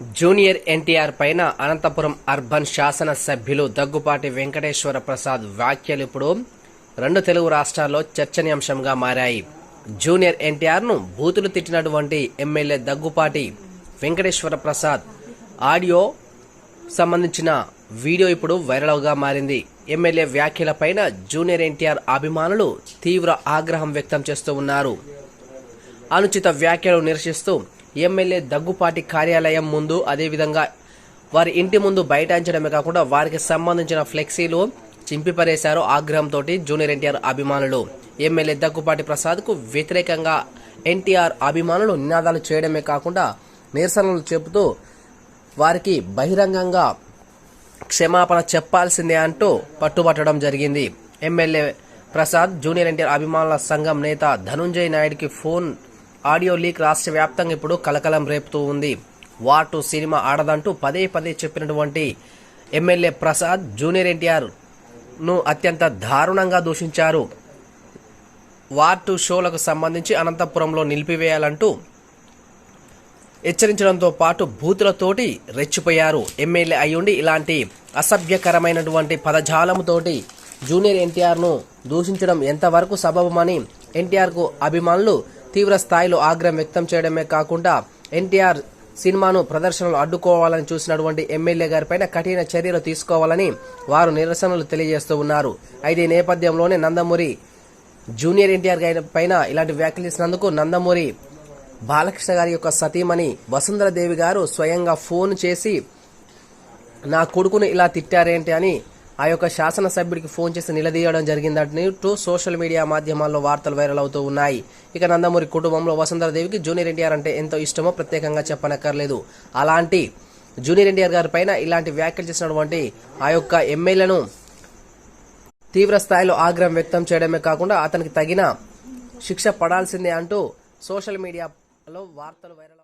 Junior NTR పైన Anantapuram urban శాసన సభ్యులు దగ్గుపాటి వెంకటేశ్వర ప్రసాద్ వ్యాఖ్యలు ఇప్పుడు రెండు తెలుగు రాష్ట్రాల్లో చర్చనీయాంశంగా మారాయి. జూనియర్ ఎన్టీఆర్ను బూతులు తిట్టినటువంటి ఎమ్మెల్యే దగ్గుపాటి వెంకటేశ్వర ప్రసాద్ ఆడియో సంబంధించిన వీడియో ఇప్పుడు వైరల్గా మారింది. ఎమ్మెల్యే వ్యాఖ్యలపైన జూనియర్ ఎన్టీఆర్ అభిమానులు తీవ్ర ఆగ్రహం వ్యక్తం చేస్తూ ఉన్నారు. అనుచిత వ్యాఖ్యలు నిరసిస్తూ ఎమ్మెల్యే దగ్గుపాటి కార్యాలయం ముందు అదేవిధంగా వారి ఇంటి ముందు బైఠాయించడమే కాకుండా వారికి సంబంధించిన ఫ్లెక్సీలు చింపిపరేశారు ఆగ్రహంతో జూనియర్ ఎన్టీఆర్ అభిమానులు. ఎమ్మెల్యే దగ్గుపాటి ప్రసాద్కు వ్యతిరేకంగా ఎన్టీఆర్ అభిమానులు నినాదాలు చేయడమే కాకుండా నిరసనలు చెబుతూ వారికి బహిరంగంగా క్షమాపణ చెప్పాల్సిందే అంటూ పట్టుబట్టడం జరిగింది. ఎమ్మెల్యే ప్రసాద్ జూనియర్ ఎన్టీఆర్ అభిమానుల సంఘం నేత ధనుంజయ్ నాయుడికి ఫోన్ ఆడియో లీక్ రాష్ట్ర వ్యాప్తంగా ఇప్పుడు కలకలం రేపుతూ ఉంది. వాటు సినిమా ఆడదంటూ పదే పదే చెప్పినటువంటి ఎమ్మెల్యే ప్రసాద్ జూనియర్ ఎన్టీఆర్ను అత్యంత దారుణంగా దూషించారు. వార్ టు షోలకు సంబంధించి అనంతపురంలో నిలిపివేయాలంటూ హెచ్చరించడంతో పాటు బూతులతోటి రెచ్చిపోయారు. ఎమ్మెల్యే అయ్యుండి ఇలాంటి అసభ్యకరమైనటువంటి పదజాలముతోటి జూనియర్ ఎన్టీఆర్ను దూషించడం ఎంతవరకు సబబమని ఎన్టీఆర్కు అభిమానులు తీవ్ర స్థాయిలో ఆగ్రహం వ్యక్తం చేయడమే కాకుండా ఎన్టీఆర్ సినిమాను ప్రదర్శనలు అడ్డుకోవాలని చూసినటువంటి ఎమ్మెల్యే గారిపైన కఠిన చర్యలు తీసుకోవాలని వారు నిరసనలు తెలియజేస్తూ ఉన్నారు. అయితే ఈ నేపథ్యంలోనే నందమూరి జూనియర్ ఎన్టీఆర్ గారి పైన ఇలాంటి వ్యాఖ్యలు చేసినందుకు నందమూరి బాలకృష్ణ గారి యొక్క సతీమణి వసుంధరదేవి గారు స్వయంగా ఫోన్ చేసి నా కొడుకును ఇలా తిట్టారేంటి అని ఆ యొక్క శాసనసభ్యుడికి ఫోన్ చేసి నిలదీయడం జరిగిందంటూ సోషల్ మీడియా మాధ్యమాల్లో వార్తలు వైరల్ అవుతూ ఉన్నాయి. ఇక నందమూరి కుటుంబంలో వసుంధరదేవికి జూనియర్ ఎన్టీఆర్ అంటే ఎంతో ఇష్టమో ప్రత్యేకంగా చెప్పనక్కర్లేదు. అలాంటి జూనియర్ ఎన్టీఆర్ గారి పైన ఇలాంటి వ్యాఖ్యలు చేసినటువంటి ఆ యొక్క ఎమ్మెల్యేలను తీవ్ర స్థాయిలో ఆగ్రహం వ్యక్తం చేయడమే కాకుండా అతనికి తగిన శిక్ష పడాల్సిందే అంటూ సోషల్ మీడియాలో వార్తలు వైరల్